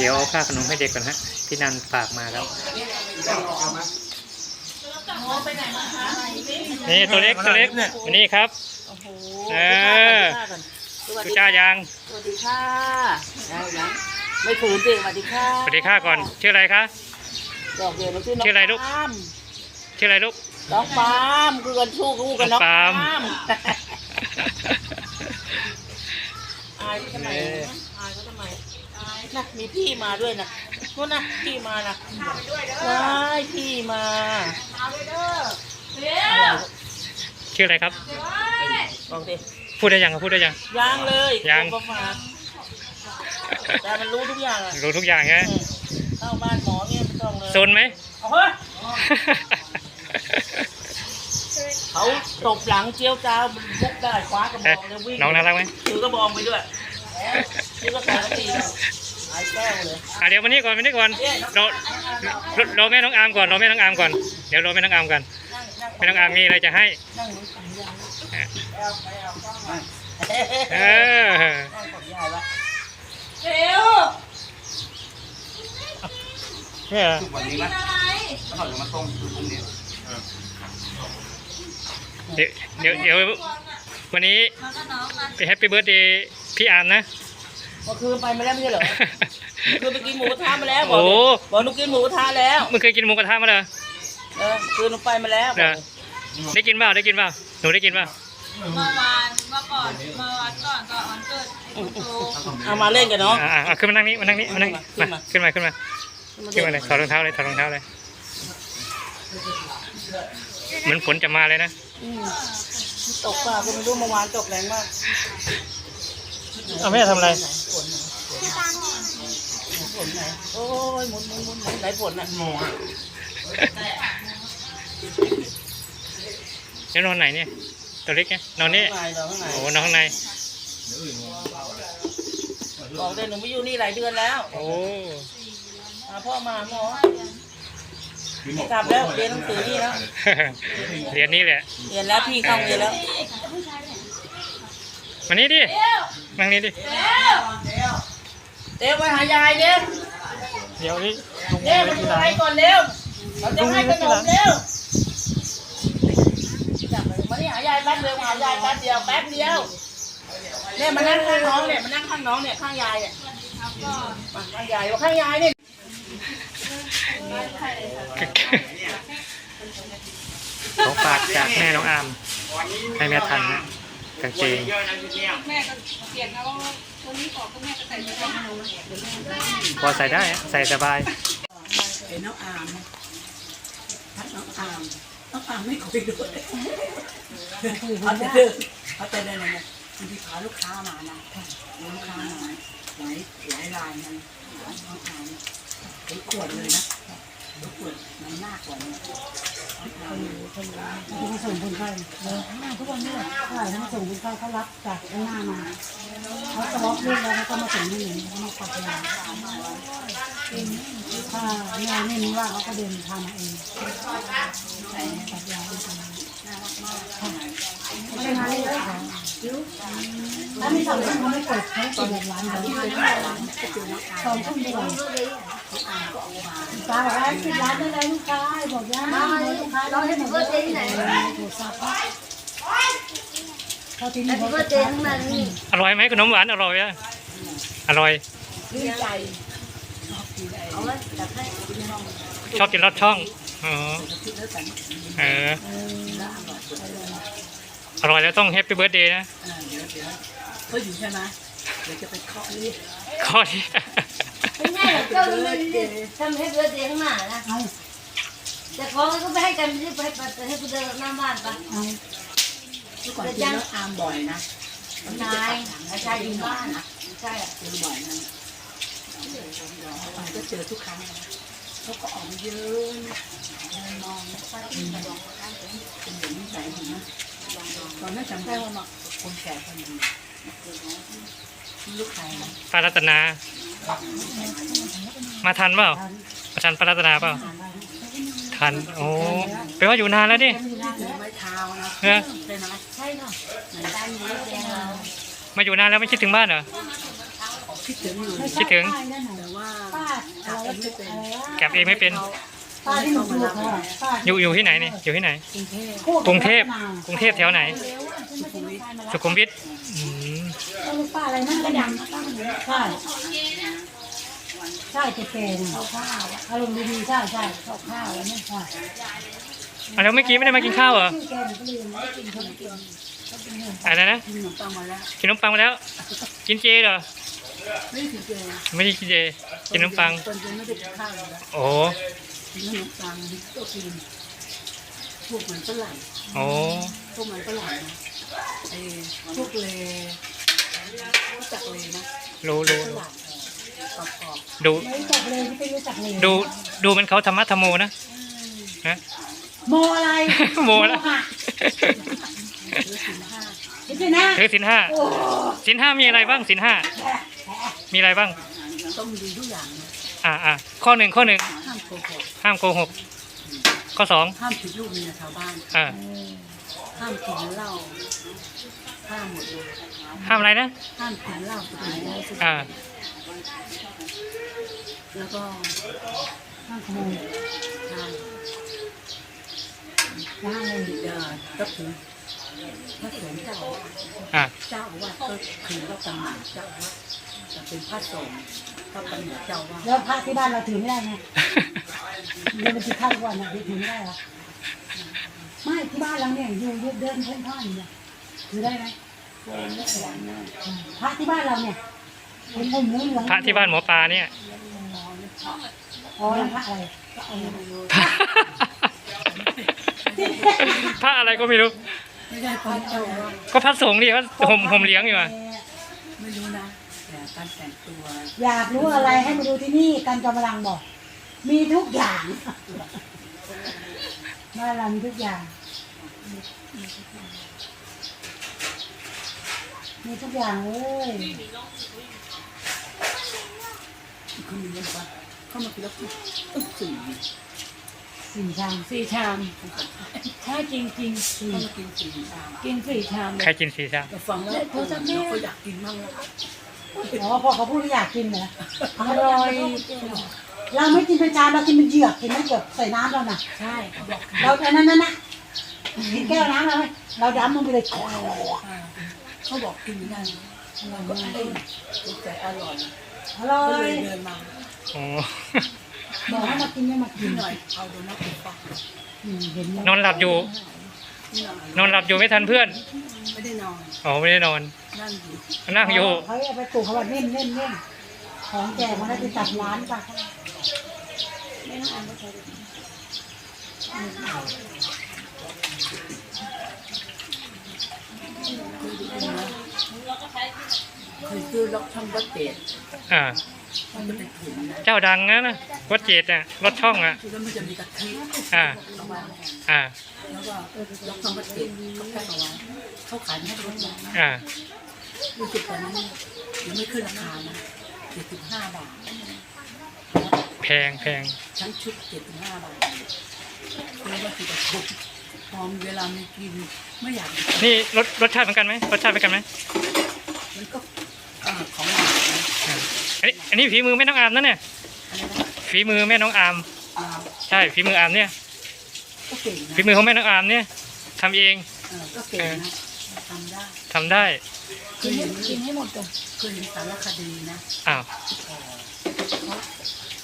เดี๋ยวเอาค่าขนมให้เด็กก่อนฮะพี่นันฝากมาแล้วนี่ตัวเล็กตัวเล็กนี่ครับโอ้โหเออสวัสดูดีจ้ายังสวัสดีค่ะได้ยังไม่ขืนสิสวัสดีค่ะสวัสดีค่ะก่อนชื่ออะไรคะบอกเดี๋ยวเราชื่อน้องชื่ออะไรลูกปาล์มชื่ออะไรลูกน้องปาล์มคือกันชู้คู่กับน้องปาล์มมอายเขาทำไมเนะมีพี่มาด้วยนะนู่นนะพี่มานะได้พี่มาอะไรชื่ออะไรครับบอกดิพูดได้ยังครับพูดได้ยังยังเลยยังโทรมาฝากแต่มันรู้ทุกอย่างอะรู้ทุกอย่างไงเออเข้าบ้านหมอเนี่ยไม่ต้องเลยโซนไหมเอาเฮ้ยเขาตบหลังเจียวจ้าวมันลุกได้คว้ากระบเอ๊ะองเลยวิ่งน้องน่ารักไหมถือกระบองไปด้วยนี่ก็สารตีนะหาย แก้วเลยอะเดี๋ยววันนี้ก่อนวันนี้ก่อนรอรอรอแม่น้องอามก่อนรอแม่น้องอามก่อนเดี๋ยวรอแม่น้องอามก่อนนั่งนั่งแม่น้องอามมีอะไรจะให้นั่งบนสัญญาณเออแอลไปเอากล้องมาเออนั่งกับยายละเนี่ยวันนี้ไหมแล้วเขาจะมาส่งคือพรุ่งนี้เดี๋ยวเดี๋ยวเดี๋ยววันนี้ไปแฮปปี้เบิร์ดเดย์พี่อามนะ เมื่อคืนไปมาแล้วไม่ใช่เหรอเมื่อคืนไปกินหมูกระทะมาแล้วบอโอ้กดิบอกหนูกินหมูกระทะแล้วมึงเคยกินหมูกระทะมาเหรอเออคืนหนูไปมาแล้วบเหรออกได้กินเปล่าได้กินเปล่าหนูได้กินเปล่าเมื่อวานเมื่อก่อนเมื่อวันก่อนก่อนวันเกิดคุณครูเอามาเล่นกันเนาะ อ่าอ่าขึ้นมานั่งนี้มานั่งนี้มานั่งนี้ขึ้นมามาขึ้นมาขึ้นมาขึ้นมาเลยถอดรองเท้าเลยถอดรองเท้าเลยเหมือนฝนจะมาเลยนะอืมตกป่ะคุณไม่รู้เมื่อวานตกแรงมาก เอาแม่ทำอะไรฝนไหนฝนไหนโอ้ยหมุนหมุนหมุนหมุนไหนฝนอะเดี๋ยวนอนไหนเนี่ย ตัวเล็กไงนอนนี่ข้างในเราข้างในโอ้นอนข้างใน บอกเลยหนูไม่อยู่นี่หลายเดือนแล้วโอ้มาพ่อมาหมอ กลับแล้วเรียนหนังสือนี่แล้ว เรียนนี่แหละ เรียนแล้วพี่เข้าเรียนแล้ว มานี่ดิ มานี่ดิ เดี๋ยวไปหายายเนี่ยเดี๋ยวนี่ลุงเดี๋ยวมาดูอะไรก่อนเร็วเราจะให้ขนมเร็วจับเลยมานี่หายายแป๊บเดียวหายายแป๊บเดียวแป๊บเดียวเนี่ยมานั่งข้างน้องเนี่ยมานั่งข้างน้องเนี่ยข้างยายเนี่ยมาข้างยายว่าข้างยายเนี่ยของฝากจากแม่น้องอามให้แม่ทันนะ กางเกงแม่ก็เปลี่ยนแล้วคนนี้ขอก็แม่ก็ใส่ไปให้พอใส่ได้อะใส่สบายเป็นน้องอามนะพัดน้องอามน้องอามไม่คุยด้วยเขาจะเดินเขาจะเดินอะไรบางทีพาลูกค้ามานะลูกค้ามาหลายหลายรายนะน้องอามเป็นขวดเลยนะขวดมันมากกว่านี้ มาส่งคนไข้เลยทุกวันนี้แหละใช่ทั้งส่งคนไข้เขารับจากข้างหน้ามาเขาสล็อกเรื่องแล้วเขาก็มาส่งที่นี่เขามาปักยาถ้าแม่ไม่มีว่าเขาก็เดินทางมาเองปักยาไม่ได้มาเลยค่ะถ้ามีสองคนเขาไม่เปิดเขาเปิดร้านเดี๋ยวสองทุ่มดีกว่า ตาบอกว่าปิดร้านได้เลยลูกค้าบอกย่าลูกค้าเราให้หมดเลยที่ไหนโทรศัพท์เขาที่นี่เขาจะทำอร่อยไหมขนมหวานอร่อยอะอร่อยดีใจชอบกินรสช่องอ๋อเอออร่อยแล้วต้องแฮปปี้เบิร์ดเดย์นะอ่าเดี๋ยวเดี๋ยวเขาอยู่ใช่ไหมเดี๋ยวจะไปเคาะนี่ข้อที่ ไม่ใช่หรอกเจ้าทำไมทำให้เบื่อเสียงหมานะแต่ของก็ไปให้กันไม่ได้ไปไปให้กูเดินหน้าบ้านปะเอาเมื่อก่อนเจอน้องอามบ่อยนะนายนายชายอยู่บ้านนะใช่อะเจอบ่อยนะก็เจอทุกครั้งนะเขาก็ออกมาเยอะมองเป็นอย่างนี้ใส่ดีนะตอนนั้นจำได้ว่ามาคนแก่คนหนึ่งลูกใครนะป้ารัตนา มาทันเปล่ามาทันป้ารัตนาเปล่าทันโอ้แปลว่าอยู่นานแล้วดิถือไม้เท้านะเออใช่ไหมใช่เนาะตายอยู่แดงเรามาอยู่นานแล้วไม่คิดถึงบ้านเหรอคิดถึงอยู่คิดถึงแต่ว่าป้าอะไรวะอะไรวะแกะเองไม่เป็น ป้าที่หนูดูเขาอะป้าอยู่อยู่ที่ไหนเนี่ยอยู่ที่ไหนกรุงเทพกรุงเทพกรุงเทพแถวไหน สุขุมวิทอืมต้องลูกป้าอะไรนั่นก็ดังใช่ใช่เจ๊เก่งข้าวอารมณ์ดีๆใช่ใช่ข้าวข้าวแล้วเนี่ยใช่อะแล้วเมื่อกี้ไม่ได้มากินข้าวเหรอชื่อแกหนูก็ลืมไม่กินคนกินอะไรนะกินขนมปังมาแล้วกินขนมปังมาแล้ว กินเจเหรอไม่ได้กินเจไม่ได้กินเจกินขนมปังตอนเย็นไม่ได้กินข้าวเลยนะโอ้กิน ขนมปังก็กินพวกเหมือนฝรั่งโอ้พวกเหมือนฝรั่งนะไอ้พวกเลรู้จักเลนะรู้รู้ฝรู้รั่งกรอบดูไม่รู้จักเลยที่ไม่รู้จักเลยดูดูมันเขาธรรมะธรรมโมนะนะ โมอะไรโมแล้วค่ะๆหรือสินห้านี่สินะถือสินห้าโอ้สินห้ามีอะไรบ้างสินห้ามีอะไรบ้าง ต้องดีทุกอย่างนะอ่าอ่าข้อหนึ่งข้อหนึ่งห้ามโกหก ห้ามโกหก ข้อสองห้ามผิดลูกเมียชาวบ้านอ่าห้ามกินเหล้าห้ามหมดเลยห้ามอะไรนะห้ามกินเหล้าสุดท้ายแล้วสุดอ่าแล้วก็ห้ามขโมยทานห้ามเลยเดินก็คือพระสงฆ์เจ้าอาวาสอ่าเจ้าอาวาสก็คือพระตำหนักเจ้าอาวาสจะเป็นพระสงฆ์พระตำหนักเจ้าอาวาสแล้วพระที่บ้านเราถือไม่ได้ไง เดินไปถือข้าวทุกวันนะถือไม่ได้หรอไม่ที่บ้านเราเนี่ยอยู่เดินเพ่นพ่านอยู่เนี่ยถือได้ไหมพระที่บ้านเราเนี่ยเป็นผมเหลืองเหลืองพระที่บ้านหมอปลาเนี่ยอ๋อแล้วพระอะไรพระอะไรก็ไม่รู้ ไม่ได้พระเจ้าอาวาสก็พระสงฆ์ดิก็ห่มห่มเหลี้ยงอยู่อะไม่รู้นะแต่การแต่งตัว อยากรู้อะไรให้มาดูที่นี่กันกำลังบอก มีทุกอย่างบ้านเรามีทุกอย่าง มีทุกอย่างเลยคนหนึ่งบอกว่าเข้ามากินแล้วต้องสี่สี่ชามสี่ชามถ้าจริงจริงเข้ามากินสี่ชามกินสี่ชามใครกินสีชาแต่ฟังแล้วเขาจะเราก็อยากกินมั่งแล้วอ๋อพอเขาพูดว่าอยากกินเหรออร่อย เราไม่กินเป็นจานเรากินเป็นเหยือกกินไม่เหยือกใส่น้ำเราน่ะ ใช่เขาบอกเราอันนั้นนั่นน่ะกินแก้วน้ำเราไหมเราดำลงไปเลยเขาบอกกินไม่ได้เราก็เอ้ยแต่อร่อยอร่อก็เลยยเดินมาโอ้บอกให้มากินไม่มากิกินนหน่อยเอาโดนัทไปปักอืมเห็นไหมนอนหลับอยู่ นี่หน่อยนอนหลับอยู่ไม่ทันเพื่อนไม่ได้นอนอ๋อไม่ได้นอน นั่งอยู่นั่งอยู่ เขาเอาไปปลูกเขาว่าเน่นเน่นเน่นของแจกมาแล้วไปจัดร้านป่ะ เคยซื้อล็อกช่องวัดเจ็ดอ่า มันจะเป็นถุงนะเจ้าดังนะนะวัดเจดอะรถช่องอะ คือแล้วมันจะมีกะทิอ่า เอาไว้อ่า แล้วก็ล็อกช่องวัดเจ็ดเขาแพ็คเอาไว้เขาขายให้รถนะอ่า รู้สึกตอนนั้นยังไม่ขึ้นราคานะเจ็ดสิบห้าบาท งแพงทั้งชุดเจ็ดสิบห้าบาทแล้วก็คือแบบถูกพอเวลามีกินไม่อยากนี่รสรสชาติเหมือนกันไหมรสชาติเหมือนกันไหมมันก็เอ่อของหวานนะอ่าอันนี้อันนี้ฝีมือแม่น้องอามนะเนี่ยอะไรนะฝีมือแม่น้องอามอ่าใช่ฝีมืออามเนี่ยก็เก่งนะฝีมือของแม่น้องอามเนี่ยทำเองเออก็เก่งนะทำได้ทำได้เคยเห็นกินให้หมดก่อนเคยเห็นสารคดีนะอ้าวเขา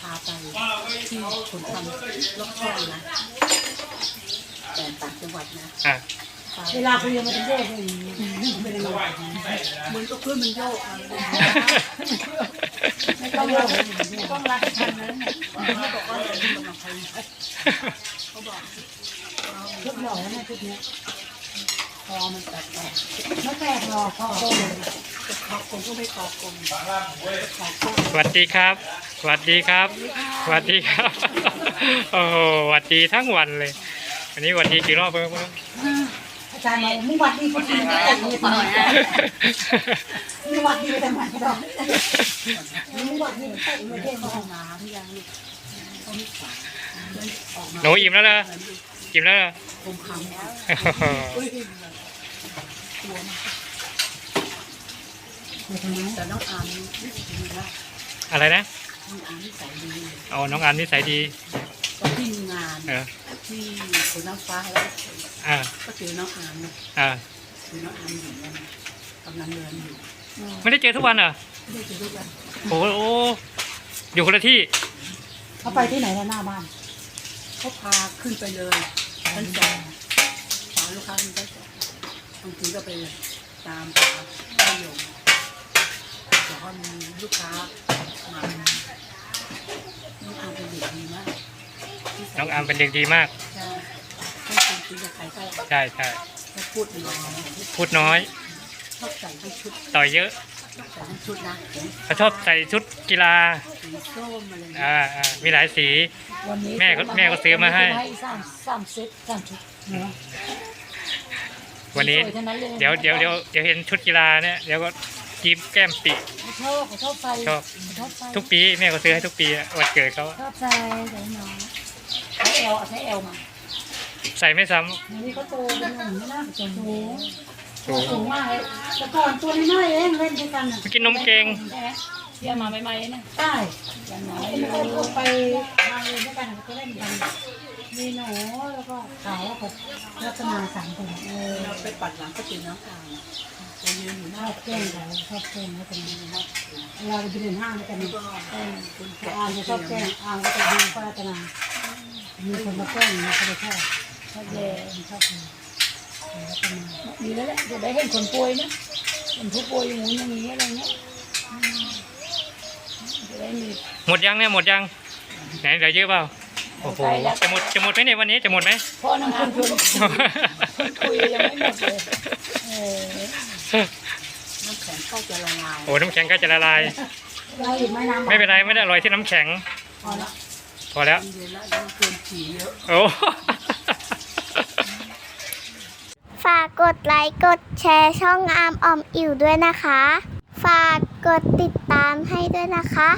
พาไปที่คนทำล็อกช่องนะ แต่ต่างจังหวัดนะอ่าไปเวลาคุยกันมันจะโยกอย่างนี้ไม่ได้โยกเหมือนก็เพื่อนมันโยกอะไม่ต้องโยกไม่ต้องรักทันนั้นเขาบอกว่าเรากำลังไปเขาบอกชุดหล่อนะชุดนี้ค อมันแตกแตกไม่แปลกหรอกพอโตจะคอกลมก็ไม่คอกลมคอกลมสวัสดีครับ สวัสดีครับ สวัสดีครับ โอ้โหสวัสดีทั้งวันเลย อันนี้สวัสดีกี่รอบเพิ่มอาจารย์บอกมึงวัดดีคนอื่นไม่แต่งเลยทำไมมึงวัดดีไปทำไมดอกมึงวัดดีไปแต่งเลยเท่เข้ามาห้องน้ำยังลูกเขาไม่ขวาเลยออกมาหนูอิ่มแล้วเหรอ อิ่มแล้วเหรอคมคำแล้วโอ้โหเฮ้ยกลัวมากแต่น้องอามนี่ดีนะอะไรนะนน้องอามนิสัยดีเอาน้องอามนิสัยดีตอนที่มีงานเออที่คนน้ำฟ้าแล้วอ่าก็เจอน้องอามนะอ่าเจอน้องอามอยู่นะกำลังเดินอยู่ไม่ได้เจอทุกวันเหรอไม่ได้เจอด้วยกันโอ้โหอยู่คนละที่เขาไปที่ไหนแล้วหน้าบ้านเขาพาขึ้นไปเลย ชั้นสองพาลูกค้าขึ้นชั้นสองบางทีก็ไปตามตามป้ายงแต่ว่ามีลูกค้ามาน้องอามเป็นเด็กดีมากนิสัยน้องอามเป็นเด็กดีมากใช่ไม่เคยคุยกับใครก็ใช่ใช่ไม่พูดน้อยพูดน้อยชอบใส่ทั้งชุดต่อยเยอะชอบใส่ทั้งชุดนะเห็นเขาชอบใส่ชุดกีฬา สีส้มอะไรอย่างเงี้ยอ่าอ่ามีหลายสี วันนี้แม่ก็แม่ก็ซื้อมาให้ สามสามเซตสามชุดเนาะวันนี้สยทั้งนั้นลเดี๋ยวเดี๋ยวเดี๋ยวเดี๋ยวเห็นชุดกีฬาเนี่ยเดี๋ยวก็ยิ้มแก้มปิ เขาชอบเขาชอบใส่ชอบ เขาชอบใส่ทุกปีแม่ก็ซื้อให้ทุกปีอะวันเกิดเขาชอบใส่ใส่น้อยใช้เอลเอาใช้เอลมาใส่ไม่ซ้นี่เขาโตเป็นหนุ่มไม่น่าจะโตำตัวสูงมากเลยแต่ก่อนตัวน้อยๆเองเล่นด้วยกันน่ะกินนมเก่งใช่ไหม เที่ยวมาใหม่ๆนะใช่อย่างน้อยไม่เคยพวกไปมาเรียนด้วยกันเขาก็เล่นกันมีหนูแล้วก็เขากับรัตนาสามคนเออเราไปปัดหลังก็เจอน้องอามเรายืนอยู่หชน้าอบแกล้งเขาชอบแกล้งเขาเป็นเวลาเราไปเดินห้างด้วยกันเนี่ยเออคนแต่แก่อามจะชอบแกล้งอ่ามก็จะดูป้ารัตนามีคนมาแกล้งนะเขาจะชอบชอบแย่ชอบเลยรัตนาดีแล้วแหละจะได้เห็นคนป่วยนะคนผู้ป่วยอย่างงู้นอย่างนี้อะไรเงี้ย ได้มีหมดยังเนี่ยหมดยังไหนเหลือเยอะเปล่าโอ้โหจะหมดจะหมดไหมเนี่ยวันนี้จะหมดไหมพ่อน้ำคุณชวนคุยยังไม่หมดเลยเออน้ำแข็งเข้าจะละลายโอ้น้ำแข็งก็จะละลายเราอีกไม่น้ำไม่เป็นไรไม่ได้อร่อยที่น้ำแข็งพอละพอแล้วเย็นแล้วยังเกินฉี่เยอะโอ้ฝากกดไลค์กดแชร์ช่องอาร์มออมอิ่วด้วยนะคะ ฝากกดติดตามให้ด้วยนะคะ